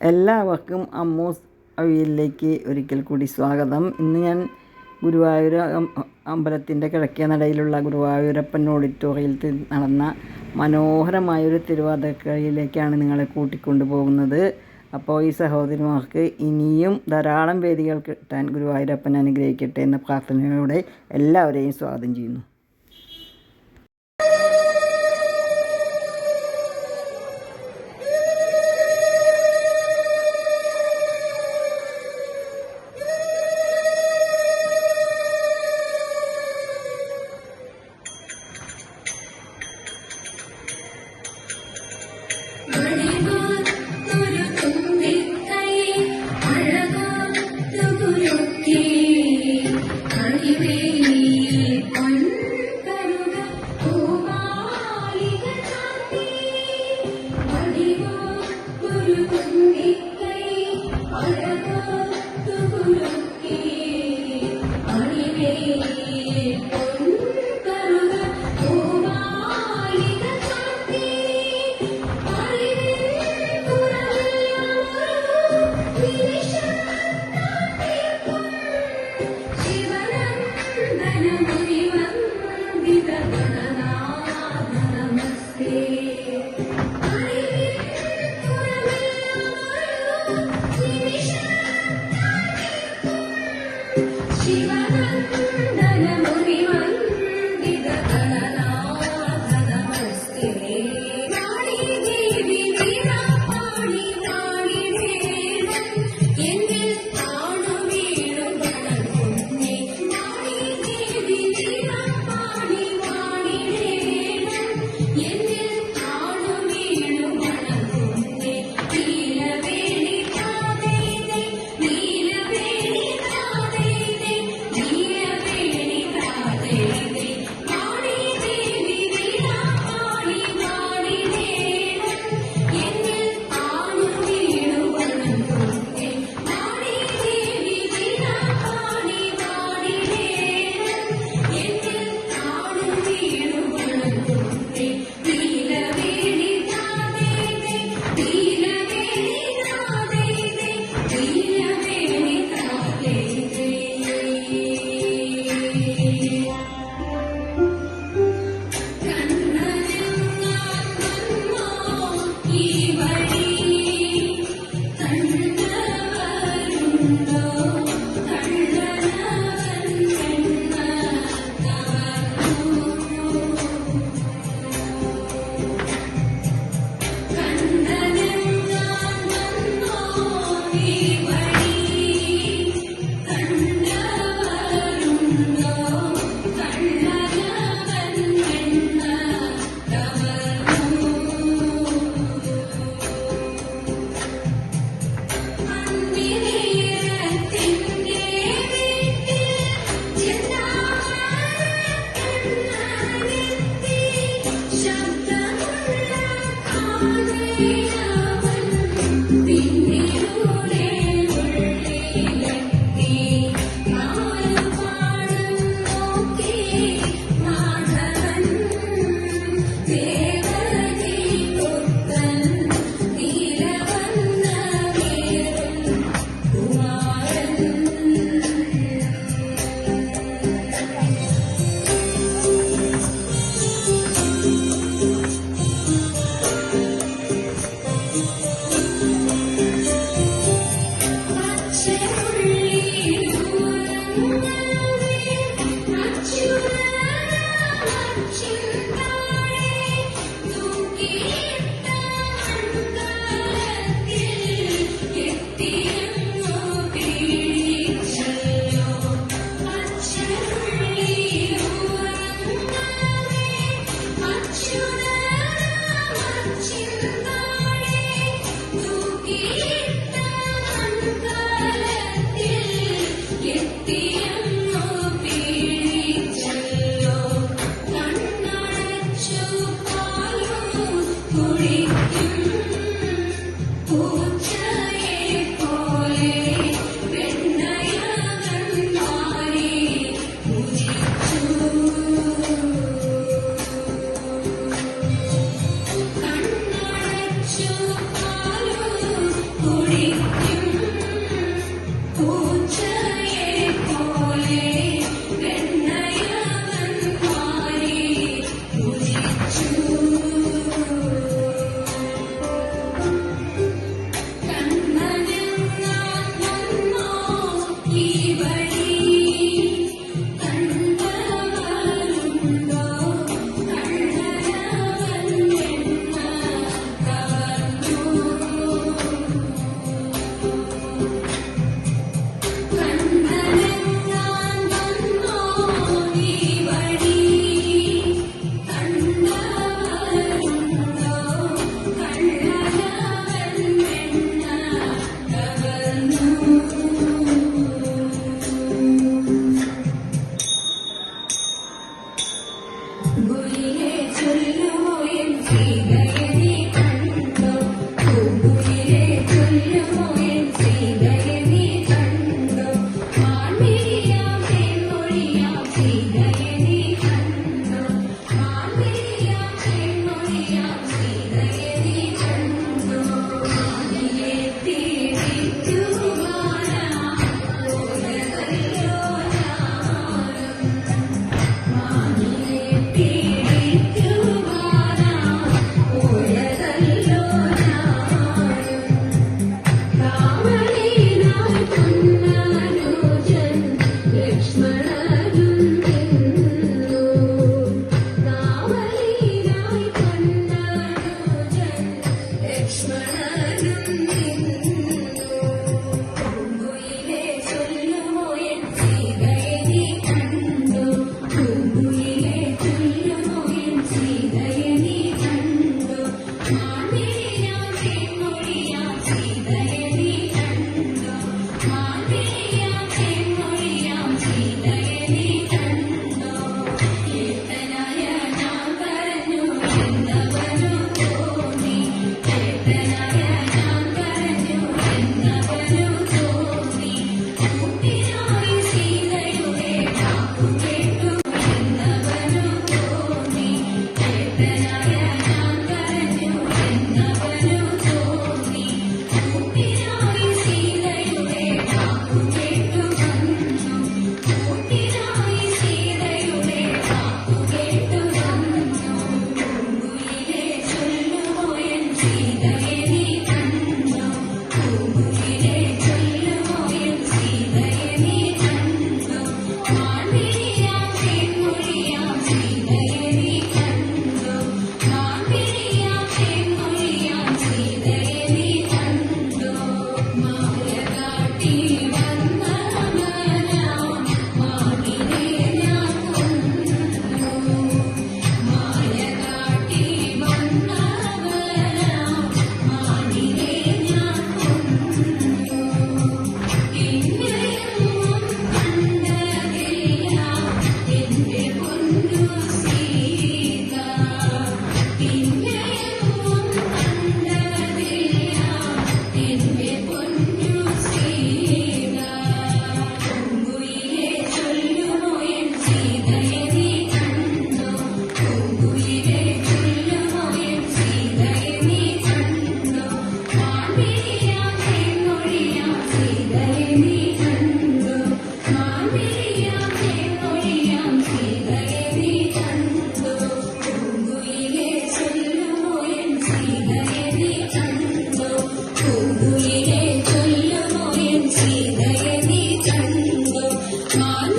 എല്ലാവർക്കും അമ്മൂസ് അവിയലിലേക്ക് ഒരിക്കൽ കൂടി സ്വാഗതം. ഇന്ന് ഞാൻ ഗുരുവായൂർ അമ്പലത്തിന്റെ കിഴക്കേ നടയിലുള്ള ഗുരുവായൂരപ്പൻ ഓഡിറ്റോറിയത്തിൽ നടന്ന മനോഹരമായൊരു തിരുവാതിരക്കളിയിലേക്കാണ് നിങ്ങളെ കൂട്ടിക്കൊണ്ടു പോകുന്നത്. അപ്പോൾ ഈ സഹോദരിമാർക്ക് ഇനിയും ധാരാളം വേദികൾ കിട്ടാൻ ഗുരുവായൂരപ്പൻ അനുഗ്രഹിക്കട്ടെ എന്ന പ്രാർത്ഥനയോടെ എല്ലാവരെയും സ്വാഗതം ചെയ്യുന്നു.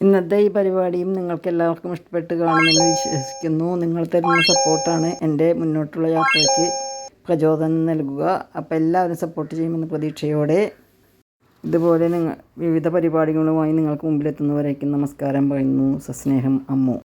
ഇന്നത്തെ ഈ പരിപാടിയും നിങ്ങൾക്ക് എല്ലാവർക്കും ഇഷ്ടപ്പെട്ട് കാണുമെന്ന് വിശ്വസിക്കുന്നു. നിങ്ങൾ തരുന്ന സപ്പോർട്ടാണ് എന്റെ മുന്നോട്ടുള്ള യാത്രയ്ക്ക് പ്രചോദനം നൽകുക. അപ്പോൾ എല്ലാവരും സപ്പോർട്ട് ചെയ്യുമെന്ന പ്രതീക്ഷയോടെ ഇതുപോലെ നിങ്ങൾ വിവിധ പരിപാടികളുമായി നിങ്ങൾക്ക് മുമ്പിലെത്തുന്നവരേക്കും നമസ്കാരം പറയുന്നു. സസ്നേഹം അമ്മു.